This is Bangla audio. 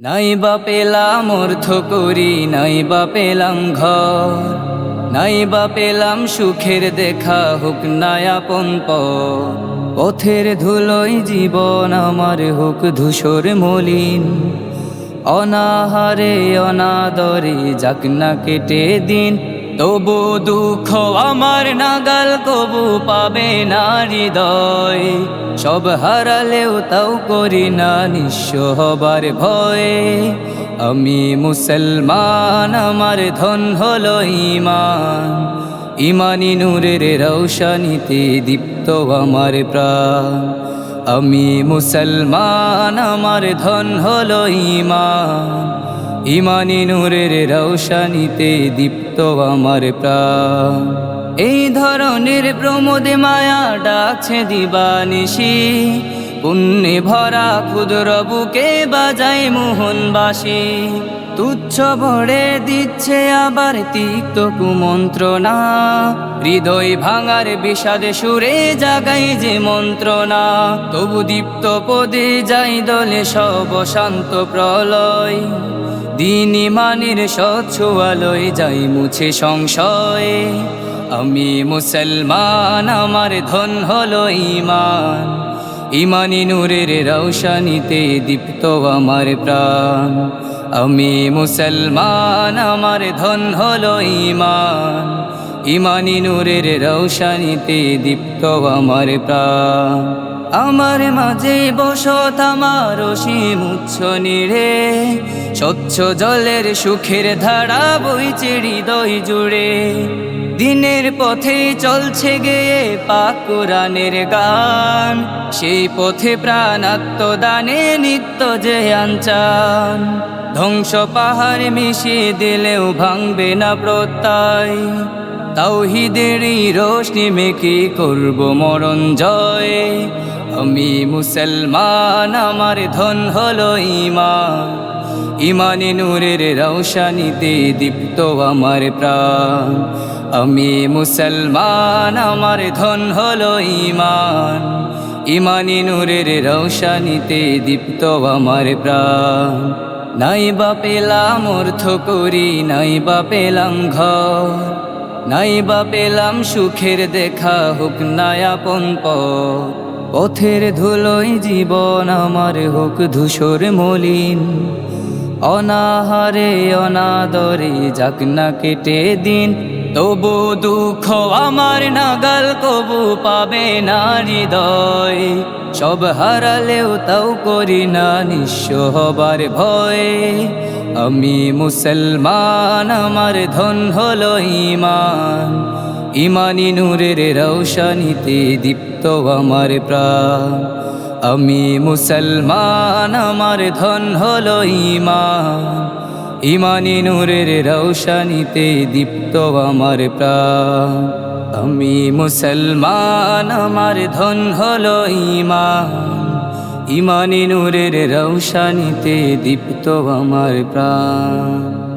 নাই বা পেলাম অর্থ করি নাই বা পেলাম ঘর নাই বা পেলাম সুখের দেখা হোক নায়াপন পথ। পথের ধুলোই জীবন, আমার হোক ধূসর মলিন অনাহারে, অনাদরে যাক না কেটে দিন তবু দুঃখ আমার নাগাল কবু পাবে না হৃদয়। সব হারালেও তাও করি না নিঃস্ব হবার ভয়ে। আমি মুসলমান, আমার ধন হলো ইমান ইমানি নূরের রৌশানিতে দীপ্ত আমার প্রাণ। আমি মুসলমান, আমার ধন হলো ইমান ইমানি নূরের রৌশানিতে দীপ্ত আমার প্রাণ। এই ধরনের প্রমোদে মায়া ডাকছে দিবানিশি। পুণ্যে ভরা ক্ষুদ্র বুকে বাজায় মোহনবাসী। তুচ্ছ ভরে দিচ্ছে আবার তিক্ত কুমন্ত্রণা। হৃদয় ভাঙার বিষাদে সুরে জাগাই যে মন্ত্রণা। তবু দীপ্ত পদে যাই দলে সব শান্ত প্রলয়। দিন ইমানের স্বচ্ছ আলোয় যাই মুছে সংশয়। আমি মুসলমান, আমার ধন হলো ইমান ইমানি নূরের রৌশানিতে দীপ্ত আমার প্রাণ। আমি মুসলমান, আমার ধন হলো ইমান ইমানি নূরের রৌশানিতে দীপ্ত আমার প্রাণ। আমার মাঝে বসত আমার অসীম উচ্ছ নিরে স্বচ্ছ জলের সুখের ধারা বইছে হৃদয় জুড়ে। দিনের পথে চলছে গেয়ে পাক কোরআনের গান। সেই পথে প্রাণ আত্মদানে নিত্য যে আনচান ধ্বংস পাহাড় মিশিয়ে দিলেও ভাঙবে না প্রত্যয়। তাওহিদেরই রোশনি মেকে করব মরণ জয়। আমি মুসলমান, আমার ধন হলো ইমান ইমানে নূরের রৌশানিতে দীপ্ত আমার প্রাণ। আমি মুসলমান, আমার ধন হলো ইমান ইমানি নূরের রৌশানিতে দীপ্ত আমার প্রাণ। নাই বা পেলাম অর্থ করি নাই বা পেলাম ঘর। নাই বা পেলাম সুখের দেখা হোক নায়াপন পথ। পথের ধুলোই জীবন আমার হোক ধূসর মলিন। অনাহারে, অনাদরে যাক না কেটে দিন, তবু দুঃখ আমার নাগাল কবু পাবে না হৃদয়। সব হারালেও তাও করি না নিঃস্ব হবার ভয়ে। আমি মুসলমান, আমার ধন হলো ইমান ইমানি নূরের রৌশানিতে দীপ্ত আমার প্রাণ। আমি মুসলমান, আমার ধন হলো ইমান ইমানি নূরের রৌশানিতে দীপ্ত আমার প্রাণ। আমি মুসলমান, আমার ধন হলো ইমান ইমানি নূরের রৌশানিতে দীপ্ত আমার প্রাণ।